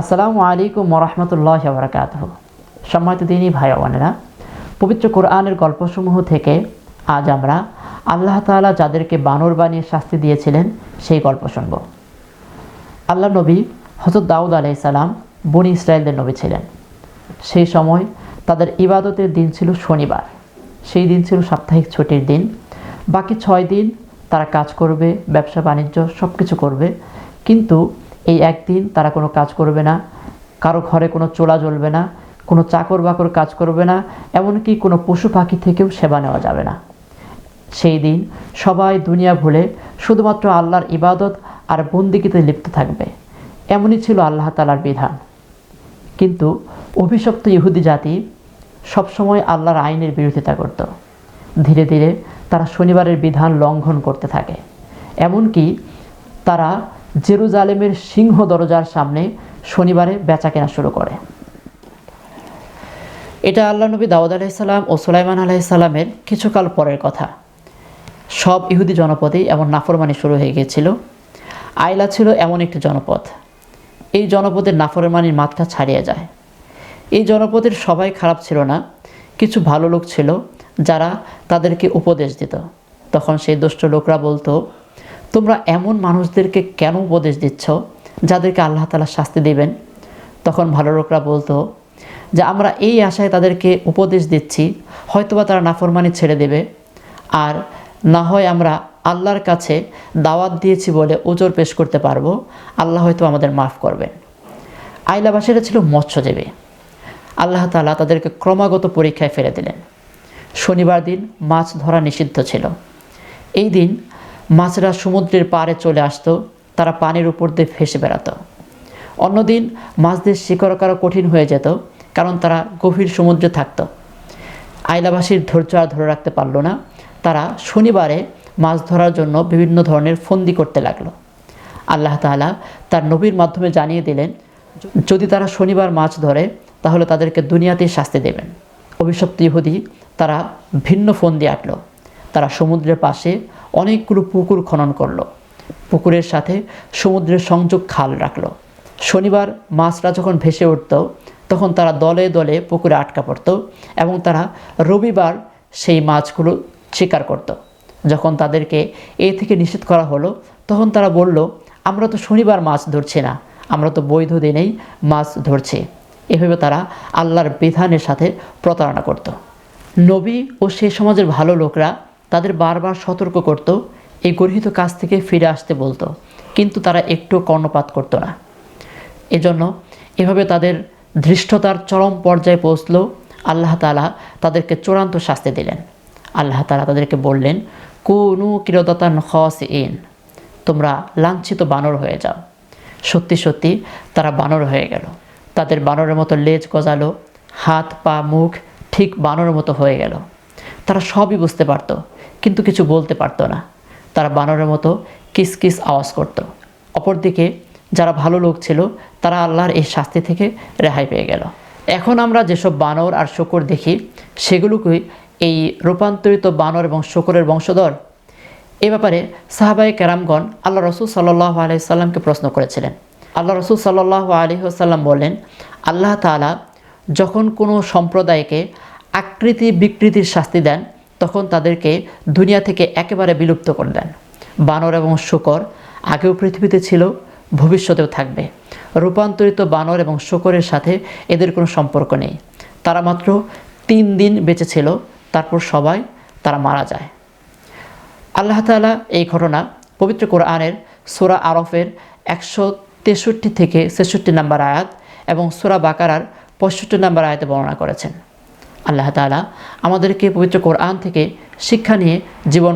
আসসালামু আলাইকুম রহমতুল্লাহ বরকাত সম্মানিত দিনই ভাই বোনেরা, পবিত্র কোরআনের গল্পসমূহ থেকে আজ আমরা আল্লাহ তাআলা যাদেরকে বানর বানিয়ে শাস্তি দিয়েছিলেন, সেই গল্প শুনব। আল্লাহ নবী হজরত দাউদ আলাইসালাম বনি ইসরায়েলদের নবী ছিলেন। সেই সময় তাদের ইবাদতের দিন ছিল শনিবার। সেই দিন ছিল সাপ্তাহিক ছুটির দিন। বাকি ছয় দিন তারা কাজ করবে, ব্যবসা, বাণিজ্য সব কিছু করবে। কিন্তু এই একদিন তারা কোনো কাজ করবে না, কারও ঘরে কোনো চোলা জ্বলবে না, কোনো চাকর বাকর কাজ করবে না, এমনকি কোনো পশু পাখি থেকেও সেবা নেওয়া যাবে না। সেই দিন সবাই দুনিয়া ভুলে শুধুমাত্র আল্লাহর ইবাদত আর বন্দিকিতে লিপ্ত থাকবে। এমনই ছিল আল্লাহ তালার বিধান। কিন্তু অভিশপ্ত ইহুদি জাতি সবসময় আল্লাহর আইনের বিরোধিতা করত। ধীরে ধীরে তারা শনিবারের বিধান লঙ্ঘন করতে থাকে। এমনকি তারা জেরুজালেমের সিংহ দরজার সামনে শনিবারে বেচা কেনা শুরু করে। এটা আল্লাহ নবী দাউদ আলাইসাল্লাম ও সুলাইমান আলাইসাল্লামের কিছুকাল পরের কথা। সব ইহুদি জনপদেই এমন নাফরমানি শুরু হয়ে গিয়েছিল। আইলা ছিল এমন একটি জনপদ। এই জনপদের নাফরমানির মাত্রা ছাড়িয়ে যায়। এই জনপদের সবাই খারাপ ছিল না, কিছু ভালো লোক ছিল যারা তাদেরকে উপদেশ দিত। তখন সেই দুষ্ট লোকরা বলতো তোমরা এমন মানুষদেরকে কেন উপদেশ দিচ্ছ যাদেরকে আল্লাহ তালা শাস্তি দেবেন? তখন ভালো লোকরা বলতো যে, আমরা এই আশায় তাদেরকে উপদেশ দিচ্ছি। হয়তোবা তারা নাফরমানি ছেড়ে দেবে। আর না হয় আমরা আল্লাহর কাছে দাওয়াত দিয়েছি বলে ওজোর পেশ করতে পারব। আল্লাহ হয়তো আমাদের মাফ করবেন। আইলাবাসীরা ছিল মৎস্যজীবী। আল্লাহ তালা তাদেরকে ক্রমাগত পরীক্ষায় ফেলে দিলেন। শনিবার দিন মাছ ধরা নিষিদ্ধ ছিল। এই দিন মাছরা সমুদ্রের পাড়ে চলে আসতো, তারা পানির উপর দিয়ে ভেসে বেড়াতো। অন্যদিন মাছদের শিকার করা কঠিন হয়ে যেত, কারণ তারা গভীর সমুদ্রে থাকত। আইলাবাসীর ধৈর্য আর ধরে রাখতে পারল না, তারা শনিবারে মাছ ধরার জন্য বিভিন্ন ধরনের ফন্দি করতে লাগল। আল্লাহ তাআলা তার নবীর মাধ্যমে জানিয়ে দিলেন, যদি তারা শনিবার মাছ ধরে, তাহলে তাদেরকে দুনিয়াতেই শাস্তি দেবেন। অভিশপ্ত ইহুদি তারা ভিন্ন ফন্দি আটলো। তারা সমুদ্রের পাশে অনেকগুলো পুকুর খনন করল। পুকুরের সাথে সমুদ্রের সংযোগ খাল রাখল। শনিবার মাছরা যখন ভেসে উঠত, তখন তারা দলে দলে পুকুরে আটকা পড়ত এবং তারা রবিবার সেই মাছগুলো শিকার করত। যখন তাদেরকে এ থেকে নিষেধ করা হলো, তখন তারা বলল, আমরা তো শনিবার মাছ ধরছি না, আমরা তো বৈধ দিনেই মাছ ধরছি। এভাবে তারা আল্লাহর বিধানের সাথে প্রতারণা করত। নবী ও সে সমাজের ভালো লোকরা তাদের বারবার সতর্ক করত, এই গর্হিত কাজ থেকে ফিরে আসতে বলতো। কিন্তু তারা একটু কর্ণপাত করতো না। এজন্য এভাবে তাদের ধৃষ্টতার চরম পর্যায়ে পৌঁছল, আল্লাহ তালা তাদেরকে চূড়ান্ত শাস্তি দিলেন। আল্লাহ তালা তাদেরকে বললেন, কুনু কিরদাতান খস ইন তোমরা লাঞ্ছিত বানর হয়ে যাও। সত্যি সত্যি, তারা বানর হয়ে গেল। তাদের বানরের মতো লেজ গজালো, হাত, পা, মুখ ঠিক বানরের মতো হয়ে গেল। তারা সবই বুঝতে পারত। কিন্তু কিছু বলতে পারতো না। তারা বানরের মতো কিস কিস আওয়াজ করত। অপরদিকে যারা ভালো লোক ছিল, তারা আল্লাহর এই শাস্তি থেকে রেহাই পেয়ে গেল। এখন আমরা যেসব বানর আর শকর দেখি, সেগুলোকে এই রূপান্তরিত বানর এবং শকরের বংশধর। এ ব্যাপারে সাহাবাই কেরামগণ আল্লাহ রসুল সাল্লাহ আলহিসাল্লামকে প্রশ্ন করেছিলেন। আল্লাহ রসুল সাল্লাহ আলহিহাল্লাম বললেন, আল্লাহ তালা যখন কোনো সম্প্রদায়কে আকৃতি বিকৃতির শাস্তি দেন তখন তাদেরকে দুনিয়া থেকে একেবারে বিলুপ্ত করে দেন। বানর এবং শুকর আগেও পৃথিবীতে ছিল, ভবিষ্যতেও থাকবে। রূপান্তরিত বানর এবং শুকরের সাথে এদের কোনো সম্পর্ক নেই। তারা মাত্র তিন দিন বেঁচে ছিল, তারপর সবাই তারা মারা যায়। আল্লাহ তালা এই ঘটনা পবিত্র কোরআনের সোরা আরফের একশো তেষট্টি থেকে ছেষট্টি নম্বর আয়াত এবং সোরা বাকারার পঁয়ষট্টি নম্বর আয়াতে বর্ণনা করেছেন। আল্লাহ তালা আমাদেরকে পবিত্র কোরআন থেকে শিক্ষা নিয়ে জীবন